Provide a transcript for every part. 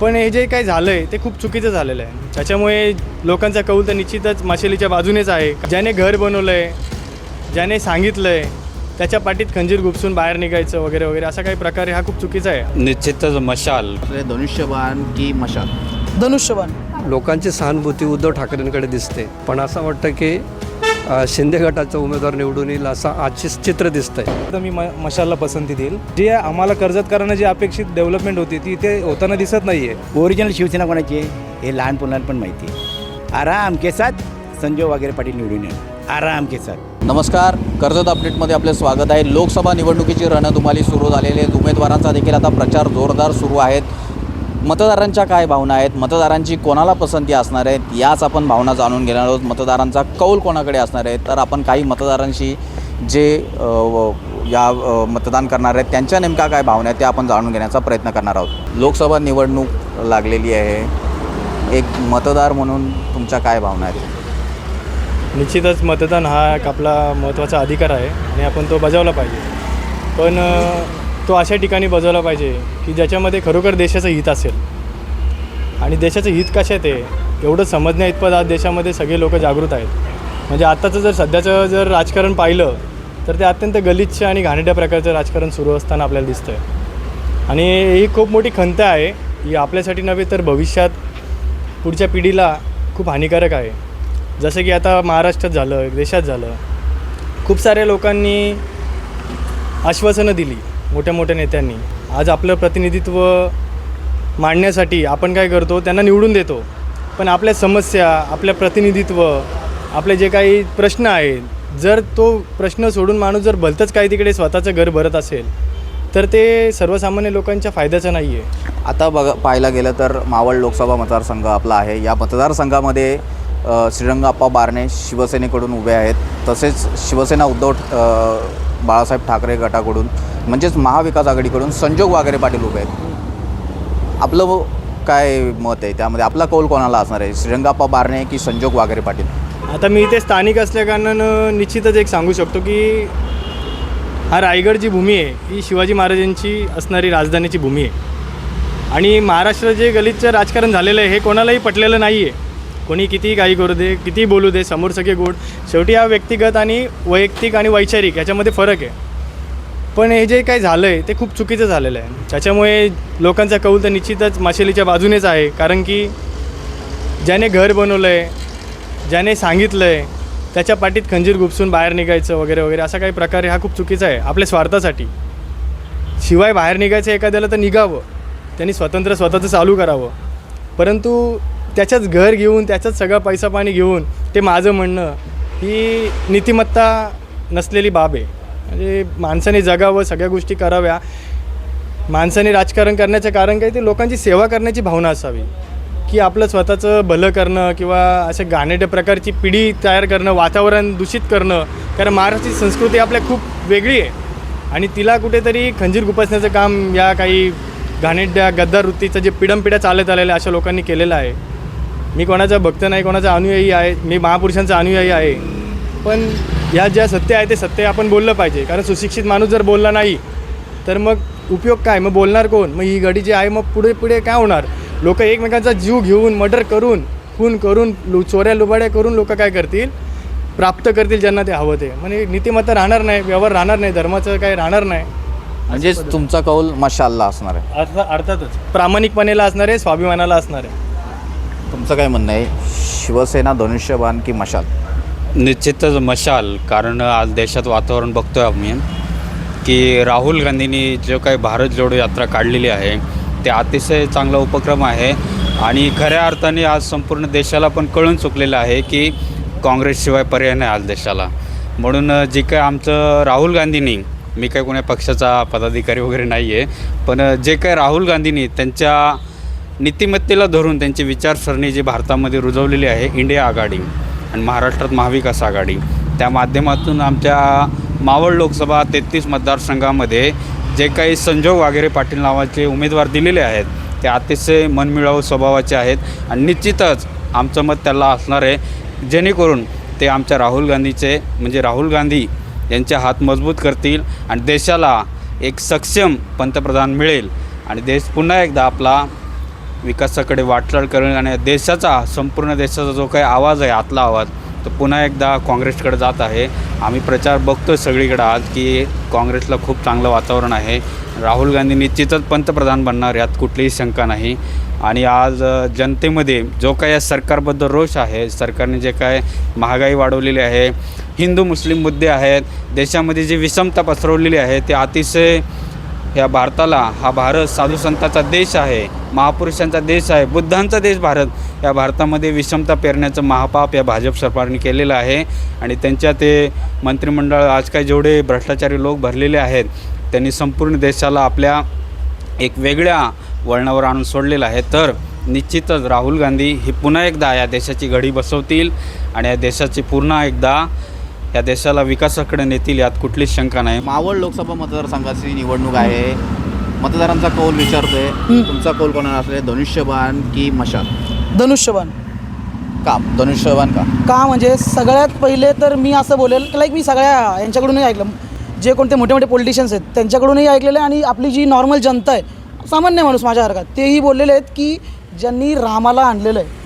पण हे जे काही झालं आहे ते खूप चुकीचं झालेलं आहे. त्याच्यामुळे लोकांचा कौल तर निश्चितच माशेलीच्या बाजूनेच आहे. ज्याने घर बनवलं आहे ज्याने सांगितलं आहे त्याच्या पाठीत खंजीर गुपसून बाहेर निघायचं वगैरे वगैरे असा काही प्रकार आहे हा खूप चुकीचा आहे. निश्चितच मशाल. धनुष्यबाण की मशाल? धनुष्यबाण. लोकांची सहानुभूती उद्धव ठाकरेंकडे दिसते. पण असं वाटतं की शिंदे गटाचा उमेदवार निवडून येईल असं आजचे चित्र दिसतंय. तर मी म मशालला पसंती देईल. जे आम्हाला कर्जतकरांना जी अपेक्षित डेव्हलपमेंट होती ती इथे होताना दिसत नाही आहे ओरिजिनल शिवसेना कोणाची आहे? हे लहान मुलांना पण माहिती आहे. आराम के साथ संजय वगैरे पाटील निवडून येईल. आराम के साथ. नमस्कार. कर्जत अपडेटमध्ये आपले स्वागत आहे. लोकसभा निवडणुकीची रणधुमाली सुरू झालेली आहे. उमेदवारांचा देखील आता प्रचार जोरदार सुरू आहेत. मतदारांच्या काय भावना आहेत? मतदारांची कोणाला पसंती असणार आहेत? याच आपण भावना जाणून घेणार आहोत. मतदारांचा कौल कोणाकडे असणार आहे? तर आपण काही मतदारांशी जे व- या मतदान करणार आहेत त्यांच्या नेमका काय भावना आहेत ते आपण जाणून घेण्याचा प्रयत्न करणार आहोत. लोकसभा निवडणूक लागलेली आहे. एक मतदार म्हणून तुमच्या काय भावना आहेत? निश्चितच मतदान हा एक आपला महत्त्वाचा अधिकार आहे आणि आपण तो बजावला पाहिजे. पण तो अशा ठिकाणी बजवला पाहिजे की ज्याच्यामध्ये खरोखर देशाचं हित असेल. आणि देशाचं हित कशात ते एवढं समजण्या इतपत आज देशामध्ये सगळे लोक जागृत आहेत. म्हणजे आत्ताचं जर सध्याचं जर राजकारण पाहिलं तर ते अत्यंत गलिच्छ आणि घाणेट्या प्रकारचं राजकारण सुरू असताना आपल्याला दिसतं आहे आणि ही खूप मोठी खंत आहे ही आपल्यासाठी नव्हे तर भविष्यात पुढच्या पिढीला खूप हानिकारक आहे. जसं की आता महाराष्ट्रात झालं देशात झालं. खूप साऱ्या लोकांनी आश्वासनं दिली. मोठ्या मोठ्या नेत्यांनी. आज आपलं प्रतिनिधित्व मांडण्यासाठी आपण काय करतो त्यांना निवडून देतो. पण आपल्या समस्या आपल्या प्रतिनिधित्व आपले जे काही प्रश्न आहेत जर तो प्रश्न सोडून माणूस जर भलतंच काही तिकडे स्वतःचं घर भरत असेल तर ते सर्वसामान्य लोकांच्या फायद्याचं नाही आहे आता बघ पाहायला गेलं तर मावळ लोकसभा मतदारसंघ आपला आहे. या मतदारसंघामध्ये श्रीरंगाप्पा बारणे शिवसेनेकडून उभे आहेत. तसेच शिवसेना उद्धव बाळासाहेब ठाकरे गटाकडून म्हणजेच महाविकास आघाडीकडून संजोग वागरे पाटील उभे आहेत. आपलं काय मत आहे? त्यामध्ये आपला कौल कोणाला असणार आहे? श्रीरंगाप्पा बारणे की संजोग वागरे पाटील? आता मी इथे स्थानिक असल्याकारणानं निश्चितच एक सांगू शकतो की हा रायगड जी भूमी आहे ही शिवाजी महाराजांची असणारी राजधानीची भूमी आहे. आणि महाराष्ट्र जे गलितचं राजकारण झालेलं आहे हे कोणालाही पटलेलं नाही आहे कोणी कितीही काही करू दे कितीही बोलू दे समोर सगळे गोड. शेवटी हा व्यक्तिगत आणि वैयक्तिक आणि वैचारिक याच्यामध्ये फरक आहे. पण हे जे काही झालं आहे ते खूप चुकीचं झालेलं आहे. त्याच्यामुळे लोकांचा कौल तर निश्चितच माशेलीच्या बाजूनेच आहे. कारण की ज्याने घर बनवलं आहे ज्याने सांगितलं आहे त्याच्या पाठीत खंजीर गुपसून बाहेर निघायचं वगैरे वगैरे असा काही प्रकार हा खूप चुकीचा आहे आपल्या स्वार्थासाठी. शिवाय बाहेर निघायचं एखाद्याला तर निघावं. त्यांनी स्वतंत्र स्वतःचं चालू करावं. परंतु त्याच्याच घर घेऊन त्याच्याच सगळा पैसा पाणी घेऊन ते माझं म्हणणं ही नीतिमत्ता नसलेली बाब आहे. म्हणजे माणसाने जगावं सगळ्या गोष्टी कराव्या. माणसाने राजकारण करण्याचं कारण काय ते लोकांची सेवा करण्याची भावना असावी. की आपलं स्वतःचं भलं करणं किंवा अशा घाणेरड्या प्रकारची पिढी तयार करणं वातावरण दूषित करणं. कारण महाराष्ट्राची संस्कृती आपल्या खूप वेगळी आहे. आणि तिला कुठेतरी खंजीर गुपसण्याचं काम या काही घाणेरड्या गद्दार वृत्तीचं जे पिढंपिढ्या चालत आलेलं आहे अशा लोकांनी केलेलं आहे. मी कोणाचा भक्त नाही कोणाचा अनुयायी आहे मी महापुरुषांचा अनुयायी आहे. पण ह्या ज्या सत्य आहे ते सत्य आपण बोललं पाहिजे. कारण सुशिक्षित माणूस जर बोलला नाही तर मग उपयोग काय? मग बोलणार कोण? मग ही घडी जी आहे मग पुढे पुढे काय होणार? लोक एकमेकांचा जीव घेऊन मर्डर करून खून करून लु चोऱ्या लुबाड्या करून लोक काय करतील? प्राप्त करतील ज्यांना ते हवं ते. म्हणजे नीतिमत्ता राहणार नाही व्यवहार राहणार नाही धर्माचं काय राहणार नाही. म्हणजेच तुमचा कौल मशालला असणार आहे. अर्थ अर्थातच. प्रामाणिकपणेला असणार आहे स्वाभिमानाला असणार आहे. तुमचं काय म्हणणं आहे? शिवसेना धनुष्यबाण की मशाल? निश्चितच मशाल कारण आज देशात वातावरण बघतोय आम्ही. की राहुल गांधींनी जो काही भारत जोडो यात्रा काढलेली आहे ते अतिशय चांगला उपक्रम आहे. आणि खऱ्या अर्थाने आज संपूर्ण देशाला पण कळून चुकलेलं आहे की काँग्रेसशिवाय पर्याय नाही आज देशाला. म्हणून जे काय आमचं राहुल गांधींनी मी काय कोण्या पक्षाचा पदाधिकारी वगैरे नाही आहे पण जे काय राहुल गांधींनी त्यांच्या नीतिमत्तेला धरून त्यांची विचारसरणी जी भारतामध्ये रुजवलेली आहे इंडिया आघाडी आणि महाराष्ट्रात महाविकास आघाडी त्या माध्यमातून आमच्या मावळ लोकसभा तेहतीस मतदारसंघामध्ये जे काही संजोग वागेरे पाटील नावाचे उमेदवार दिलेले आहेत ते अतिशय मनमिळावू स्वभावाचे आहेत आणि निश्चितच आमचं मत त्याला असणार आहे. जेणेकरून ते आमच्या राहुल गांधीचे म्हणजे राहुल गांधी यांचे हात मजबूत करतील आणि देशाला एक सक्षम पंतप्रधान मिळेल आणि देश पुन्हा एकदा आपला विकासाकडे वाटचाल करेल आणि देशाचा संपूर्ण देशाचा जो काही आवाज आहे आतला आवाज तो पुन्हा एकदा काँग्रेसकडे जात आहे. आम्ही प्रचार बघतो सगळीकडे आज की काँग्रेसला खूप चांगलं वातावरण आहे. राहुल गांधी निश्चितच पंतप्रधान बनणार यात कुठलीही शंका नाही. आणि आज जनतेमध्ये जो काही या सरकारबद्दल रोष आहे सरकारने जे काय महागाई वाढवलेली आहे हिंदू मुस्लिम मुद्दे आहेत देशामध्ये जी विषमता पसरवलेली आहे ते अतिशय ह्या भारताला हा भारत साधू संतांचा देश आहे महापुरुषांचा देश आहे बुद्धांचा देश भारत. या भारतामध्ये विषमता पेरण्याचं महापाप या भाजप सरकारने केलेलं आहे. आणि त्यांच्या ते मंत्रिमंडळ आज काय जेवढे भ्रष्टाचारी लोक भरलेले आहेत त्यांनी संपूर्ण देशाला आपल्या एक वेगळ्या वळणावर आणून सोडलेलं आहे. तर निश्चितच राहुल गांधी ही पुन्हा एकदा या देशाची घडी बसवतील आणि या देशाची पुन्हा एकदा या देशाला विकासाकडे नेतील यात कुठलीच शंका नाही. मावळ लोकसभा मतदारसंघाची निवडणूक आहे. मतदारांचा कौल विचारतोय. तुमचा कौल कोणाला असले धनुष्यबाण की मशाल? धनुष्यबाण. का? धनुष्यबाण का? का म्हणजे सगळ्यात पहिले तर मी असं बोलेल की लाईक मी सगळ्या यांच्याकडूनही ऐकलं. जे कोणते मोठे मोठे पॉलिटिशियन्स आहेत त्यांच्याकडूनही ऐकलेलं आहे आणि आपली जी नॉर्मल जनता आहे सामान्य माणूस माझ्या हरकत तेही बोललेले आहेत की ज्यांनी रामाला आणलेलं आहे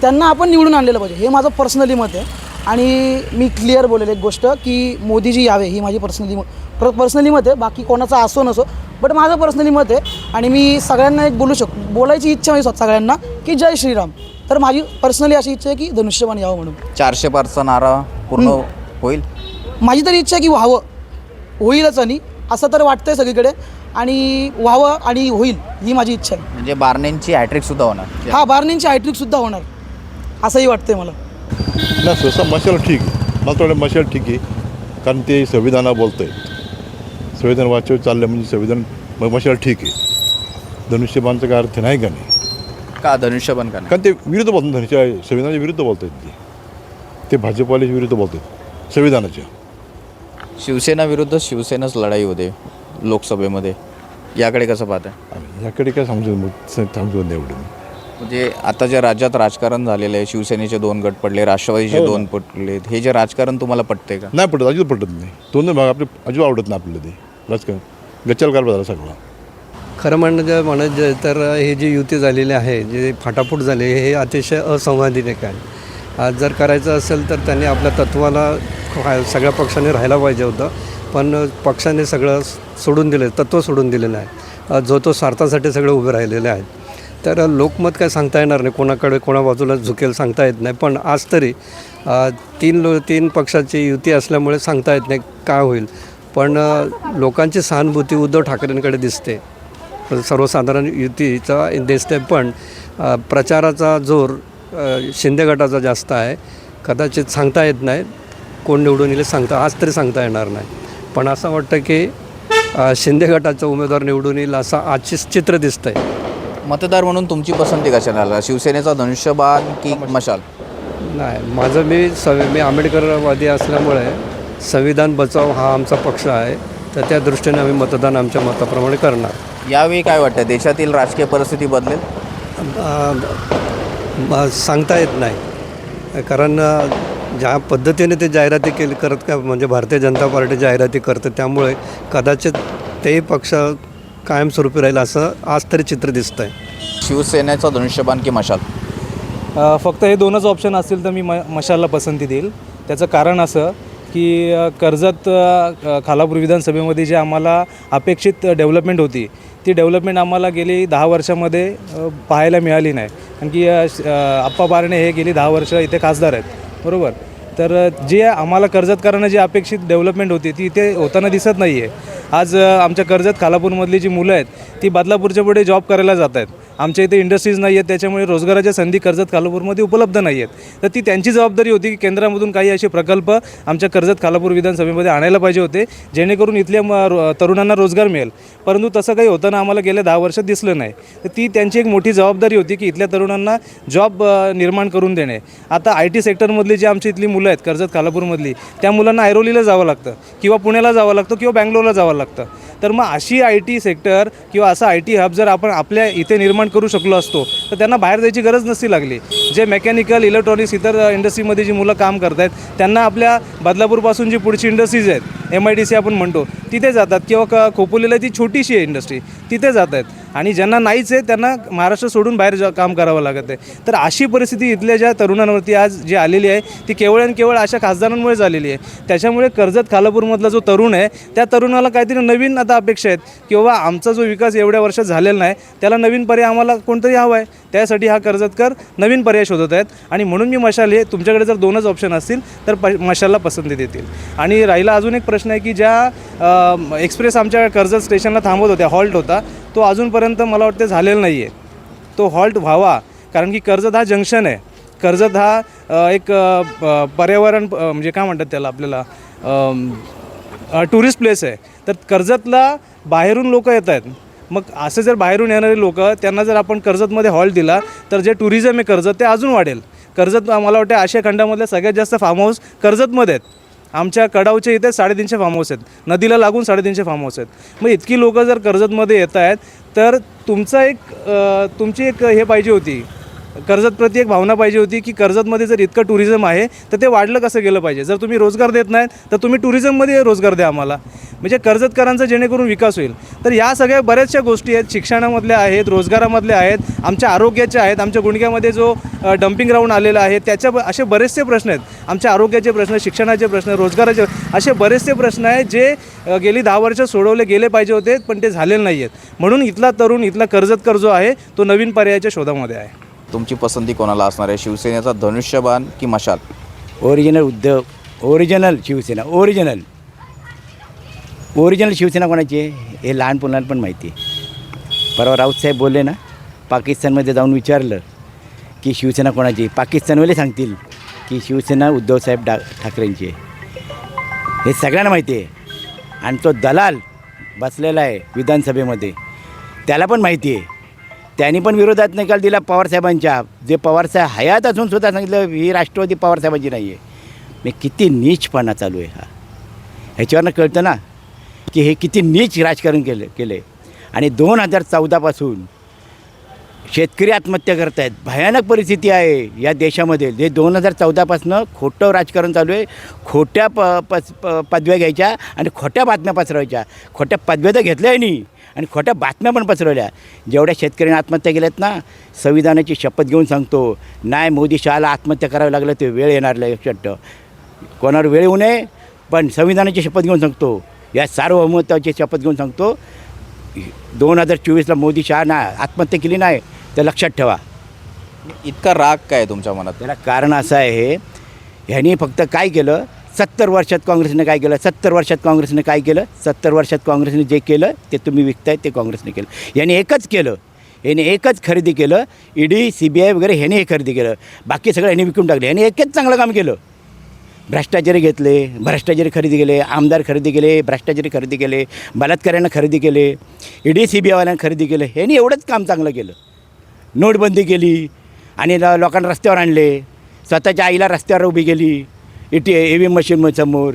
त्यांना आपण निवडून आणलेलं पाहिजे. हे माझं पर्सनली मत आहे. आणि मी क्लिअर बोलेल एक गोष्ट की मोदीजी यावे ही माझी पर्सनली प्र पर्सनली मत आहे बाकी कोणाचा असो नसो बट माझं पर्सनली मत आहे आणि मी सगळ्यांना एक बोलू शकतो. बोलायची इच्छा माझी स्वतः सगळ्यांना की जय श्रीराम. तर माझी पर्सनली अशी इच्छा आहे की धनुष्यबाण यावं म्हणून. चारशे पाचचा नारा पूर्ण होईल? माझी तरी इच्छा आहे की व्हावं. होईलच आणि. असं तर वाटतंय सगळीकडे. आणि व्हावं आणि होईल ही माझी इच्छा आहे. म्हणजे बारनेंची हॅट्रिक सुद्धा होणार. हा बारणींची हायट्रिकसुद्धा होणार. असंही वाटतंय मला. नाही सहसा मशाल ठीक आहे. मला थोडं मशाल ठीक आहे. कारण ते संविधाना बोलतं आहे संविधान वाचव चाललं म्हणजे संविधान मग मशाल ठीक आहे. धनुष्यबाणचा काय अर्थ नाही का नाही? का धनुष्यबाण का नाही? कारण ते विरुद्ध बोलतात धनुष्य संविधानाच्या विरुद्ध बोलत आहेत ते. ते भाजपवाल्याच्या विरुद्ध बोलतात संविधानाच्या. शिवसेना विरुद्ध शिवसेनाच लढाई होते लोकसभेमध्ये. याकडे कसं पाहताय? आणि याकडे काय समजून समजून एवढं. म्हणजे आता जे राज्यात राजकारण झालेलं आहे शिवसेनेचे दोन गट पडले राष्ट्रवादीचे हो. दोन पडले हे जे राजकारण तुम्हाला पटते का? नाही पटत अजिबात पटत नाही. दोन भाग आपले अजिबात आवडत नाही आपल्याला ते. राजकारण. गच्चाल कारभार झाला सगळा. खरं म्हणजे म्हणायचं तर हे जी युती झालेली आहे जे फाटाफूट झाले हे अतिशय असंवादिक आहे. आज जर करायचं असेल तर त्यांनी आपल्या तत्वाला सगळ्या पक्षाने राहायला पाहिजे होतं. पण पक्षाने सगळं सोडून दिलं तत्त्व सोडून दिलेलं आहे जो तो स्वार्थासाठी सगळे उभे राहिलेले आहेत तर लोकमत काय सांगता येणार नाही. कोणाकडे कोणा बाजूला झुकेल सांगता येत नाही. पण आज तरी तीन लो तीन पक्षाची युती असल्यामुळे सांगता येत नाही काय होईल. पण लोकांची सहानुभूती उद्धव ठाकरेंकडे दिसते. सर्वसाधारण युतीचा दिसते पण प्रचाराचा जोर शिंदे गटाचा जास्त आहे. कदाचित सांगता येत नाही. कोण निवडून येईल सांगता आज तरी सांगता येणार नाही. पण असं वाटतं की शिंदे गटाचा उमेदवार निवडून येईल असं आजची चित्र दिसतं आहे मतदार म्हणून तुमची पसंती कशाला शिवसेनेचा धनुष्यबाण की मशाल. नाही माझं मी सव मी आंबेडकरवादी असल्यामुळे संविधान बचाव हा आमचा पक्ष आहे. तर त्या दृष्टीने आम्ही मतदान आमच्या मताप्रमाणे करणार. यावेळी काय वाटतं? देशातील राजकीय परिस्थिती बदलेल? सांगता येत नाही. कारण ज्या पद्धतीने ते जाहिराती केली करत का म्हणजे भारतीय जनता पार्टी जाहिराती करते त्यामुळे कदाचित तेही पक्ष कायमस्वरूपी राहील असं आज तरी चित्र दिसतं आहे शिवसेनेचा धनुष्यबाण की मशाल? फक्त हे दोनच ऑप्शन असतील तर मी म मशालला पसंती देईल. त्याचं कारण असं की कर्जत खालापूर विधानसभेमध्ये जे आम्हाला अपेक्षित डेव्हलपमेंट होती ती डेव्हलपमेंट आम्हाला गेली दहा वर्षामध्ये पाहायला मिळाली नाही. कारण की आप्पा बारणे हे गेली दहा वर्ष इथे खासदार आहेत. बरोबर? तर जे आम्हाला कर्जतकरांना जी अपेक्षित डेव्हलपमेंट होती ती इथे होताना दिसत नाही आहे आज आमच्या कर्जत खालापूरमधली जी मुलं आहेत ती बदलापूरच्या पुढे जॉब करायला जात आहेत. आमच्या इथे इंडस्ट्रीज नाही आहेत त्याच्यामुळे रोजगाराच्या संधी कर्जत खालापूरमध्ये उपलब्ध नाही आहेत. तर ती त्यांची जबाबदारी होती की केंद्रामधून काही असे प्रकल्प आमच्या कर्जत खालापूर विधानसभेमध्ये आणायला पाहिजे होते जेणेकरून इथल्या तरुणांना रोजगार मिळेल. परंतु तसं काही होताना आम्हाला गेल्या दहा वर्षात दिसलं नाही. तर ती त्यांची एक मोठी जबाबदारी होती की इथल्या तरुणांना जॉब निर्माण करून देणे. आता आय टी सेक्टरमधली जी आमची इथली मुलं आहेत कर्जत खालापूरमधली त्या मुलांना ऐरोलीला जावं लागतं किंवा पुण्याला जावं लागतं किंवा बँगलोरला जावं लागतं. लागतं. तर मग अशी आय टी सेक्टर किंवा असा आय टी हब जर आपण आपल्या इथे निर्माण करू शकलो असतो तर त्यांना बाहेर जायची गरज नसती लागली. जे मेकॅनिकल इलेक्ट्रॉनिक्स इतर इंडस्ट्रीमध्ये जी मुलं काम करत आहेत त्यांना आपल्या बदलापूरपासून जी पुढची इंडस्ट्रीज आहेत एम आय डी सी आपण म्हणतो तिथे जातात. किंवा क खोपोलीला ती छोटीशी आहे इंडस्ट्री तिथे जात आहेत आणि ज्यांना नाहीच आहे त्यांना महाराष्ट्र सोडून बाहेर जा काम करावं लागत आहे. तर अशी परिस्थिती इथल्या ज्या तरुणांवरती आज जी आलेली आहे ती केवळ आणि केवळ अशा खासदारांमुळेच झालेली आहे. त्याच्यामुळे कर्जत खालापूरमधला जो तरुण आहे त्या तरुणाला काहीतरी नवीन आता अपेक्षा आहेत की बाबा आमचा जो विकास एवढ्या वर्षात झालेला नाही त्याला नवीन पर्याय आम्हाला कोणतरी हवा आहे त्यासाठी हा कर्जतकर नवीन पर्याय शोधत आहेत. आणि म्हणून मी मशाल हे तुमच्याकडे जर दोनच ऑप्शन असतील तर प मशालला पसंती देतील. आणि राहिला अजून एक प्रश्न आहे की ज्या एक्सप्रेस आमच्या कर्जत स्टेशनला थांबत होत्या हॉल्ट होता तो अजूनपर्यंत मला वाटते झालेला नाही आहे तो हॉल्ट व्हावा कारण की कर्जत हा जंक्शन आहे. कर्जत हा एक पर्यावरण म्हणजे काय म्हणतात त्याला आपल्याला टुरिस्ट प्लेस आहे. तर कर्जतला बाहेरून लोक येत आहेत. मग असं जर बाहेरून येणारे लोक त्यांना जर आपण कर्जतमध्ये हॉल्ट दिला तर जे टुरिझम आहे कर्जत ते अजून वाढेल. कर्जत मला वाटतं आशिया खंडामधल्या सगळ्यात जास्त फार्म हाऊस कर्जतमध्ये आहेत. आमच्या कडावच्या इथे साडेतीनशे फार्म हाऊस आहेत. नदीला लागून साडेतीनशे फार्म हाऊस आहेत. मग इतकी लोकं जर कर्जतमध्ये येत आहेत तर तुमचा एक तुमची एक हे पाहिजे होती. कर्जतप्रती एक भावना पाहिजे होती की कर्जतमध्ये जर इतकं टुरिझम आहे तर ते वाढलं कसं गेलं पाहिजे? जर तुम्ही रोजगार देत नाहीत तर तुम्ही टुरिझममध्ये रोजगार द्या आम्हाला. म्हणजे कर्जतकरांचा जेणेकरून विकास होईल. तर या सगळ्या बऱ्याचशा गोष्टी आहेत शिक्षणामधल्या आहेत रोजगारामधल्या आहेत आमच्या आरोग्याच्या आहेत आमच्या गुणग्यामध्ये जो डम्पिंग ग्राउंड आलेला आहे त्याच्या असे बरेचसे प्रश्न आहेत. आमच्या आरोग्याचे प्रश्न शिक्षणाचे प्रश्न रोजगाराचे असे बरेचसे प्रश्न आहेत जे गेली दहा वर्ष सोडवले गेले पाहिजे होते पण ते झालेले नाही आहेत म्हणून इथला तरुण इथला कर्जतकर जो आहे तो नवीन पर्यायाच्या शोधामध्ये आहे. तुमची पसंती कोणाला असणार आहे? शिवसेनेचा धनुष्यबाण की मशाल? Original Uddhav original Shivsena original. Original Shivsena कोणाची आहे? हे लहान मुलांना पण माहिती आहे. परवा राऊतसाहेब बोलले ना पाकिस्तानमध्ये जाऊन विचारलं की शिवसेना कोणाची आहे? पाकिस्तानवाले सांगतील की शिवसेना उद्धवसाहेब डा ठाकरेंची आहे. हे सगळ्यांना माहिती आहे. आणि तो दलाल बसलेला आहे विधानसभेमध्ये. त्याला पण माहिती आहे. त्यांनी पण विरोधात निकाल दिला पवारसाहेबांच्या. जे पवारसाहेब हयात असून सुद्धा सांगितलं ही राष्ट्रवादी पवारसाहेबांची नाही आहे मी किती नीचपणा चालू आहे हा. ह्याच्यावरनं कळतं ना की हे किती नीच राजकारण केलं केलं आहे आणि दोन हजार चौदापासून शेतकरी आत्महत्या करत आहेत भयानक परिस्थिती आहे या देशामध्ये. जे दोन हजार चौदापासनं खोटं राजकारण चालू आहे. खोट्या प पस प पदव्या घ्यायच्या आणि खोट्या बातम्या पसरवायच्या. खोट्या पदव्या तर घेतल्या नाही आणि खोट्या बातम्या पण पसरवल्या. जेवढ्या शेतकऱ्यांनी आत्महत्या केल्यात ना संविधानाची शपथ घेऊन सांगतो नाही मोदी शहाला आत्महत्या करावी लागलं ते वेळ येणार लक्षात कोणावर वेळ येऊ नये पण संविधानाची शपथ घेऊन सांगतो. या सार्वभौमत्वाची शपथ घेऊन सांगतो. दोन हजार चोवीसला मोदी शहा ना आत्महत्या केली नाही तर लक्षात ठेवा. इतका राग काय तुमच्या मनात? त्याला कारण असं आहे ह्यांनी फक्त काय केलं सत्तर वर्षात काँग्रेसने काय केलं सत्तर वर्षात काँग्रेसने काय केलं सत्तर वर्षात काँग्रेसने जे केलं ते तुम्ही विकताय ते काँग्रेसने केलं. यांनी एकच केलं याने एकच खरेदी केलं ईडी सी बी आय वगैरे ह्याने हे खरेदी केलं. बाकी सगळं ह्यांनी विकून टाकले यांनी एकच चांगलं काम केलं. भ्रष्टाचारी घेतले भ्रष्टाचारी खरेदी केले आमदार खरेदी केले भ्रष्टाचारी खरेदी केले बलात्काऱ्यांना खरेदी केले ईडी सी बी आयवाल्यांना खरेदी केलं ह्यांनी एवढंच काम चांगलं केलं. नोटबंदी केली आणि लोकांना रस्त्यावर आणले स्वतःच्या आईला रस्त्यावर उभी केली A T A V machine समोर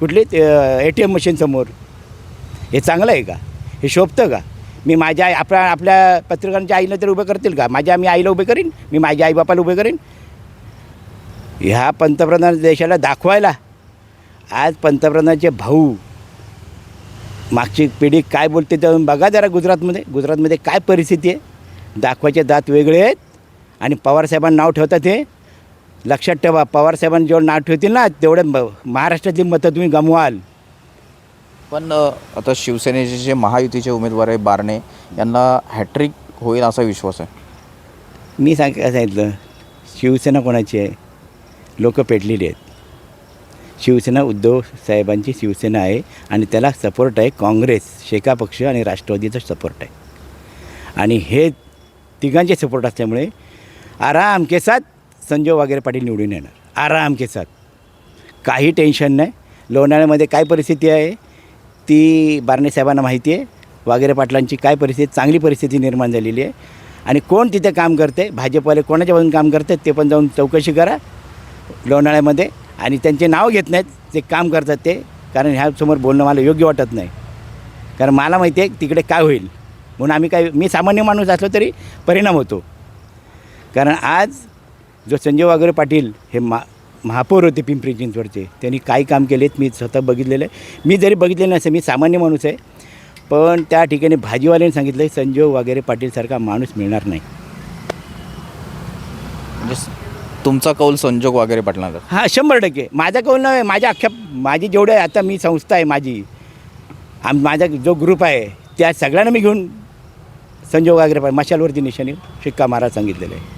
कुठली ते ए टी एम मशीन समोर. हे चांगलं आहे का? हे शोभतं का? मी माझ्या आई आपल्या आपल्या पत्रकारांच्या आईला तर उभं करतील का? माझ्या मी आईला उभे करीन? मी माझ्या आईबापाला उभे करीन? ह्या पंतप्रधान देशाला दाखवायला. आज पंतप्रधानाचे भाऊ मागची पिढी काय बोलते तर बघा जरा गुजरातमध्ये. गुजरातमध्ये काय परिस्थिती आहे? दाखवायचे दात वेगळे आहेत आणि पवारसाहेबांना नाव ठेवतात हे लक्षात ठेवा पवारसाहेबांनी जेवढं नाव ठेवतील ना तेवढं म- महाराष्ट्रातील मतं तुम्ही गमवाल. पण आता शिवसेनेचे जे महायुतीचे उमेदवार आहे बारणे यांना हॅट्रिक होईल असा विश्वास आहे. मी सांग सांगितलं? शिवसेना कोणाची आहे? लोक पेटलेली आहेत. शिवसेना उद्धव साहेबांची शिवसेना आहे आणि त्याला सपोर्ट आहे काँग्रेस शेका पक्ष आणि राष्ट्रवादीचा सपोर्ट आहे. आणि हे तिघांचे सपोर्ट असल्यामुळे आराम के साथ संजय वागेरे पाटील निवडून येणार. आराम के साथ. काही टेन्शन नाही. लोणाळ्यामध्ये काय परिस्थिती आहे? ती बारणे साहेबांना माहिती आहे. वागेरे पाटलांची काय परिस्थिती? चांगली परिस्थिती निर्माण झालेली आहे. आणि कोण तिथे काम करते? भाजपवाले कोणाच्या बाजून काम करतात ते पण जाऊन चौकशी करा. लोणाळ्यामध्ये आणि त्यांचे नाव घेत नाहीत ते काम करतात ते कारण ह्यासमोर बोलणं मला योग्य वाटत नाही. कारण मला माहिती आहे तिकडे काय होईल. म्हणून आम्ही काय मी सामान्य माणूस असलो तरी परिणाम होतो. कारण आज जो संजय वागरे पाटील हे मा महापौर होते पिंपरी चिंचवडचे त्यांनी काय काम केलेत मी स्वतः बघितलेलं आहे. मी जरी बघितलेलं नसेल मी सामान्य माणूस आहे पण त्या ठिकाणी भाजीवाल्याने सांगितलं आहे संजय वगैरे पाटीलसारखा माणूस मिळणार नाही. म्हणजे तुमचा कौल संजोग वगैरे पटणार हां शंभर टक्के. माझा कौल नव्हे माझ्या अख्ख्या माझी जेवढे आता मी संस्था आहे माझी. आम माझा जो ग्रुप आहे त्या सगळ्यांना मी घेऊन संजोग वगैरे पाहिजे मशालवरती निशाणी शिक्का मारा सांगितलेलं आहे.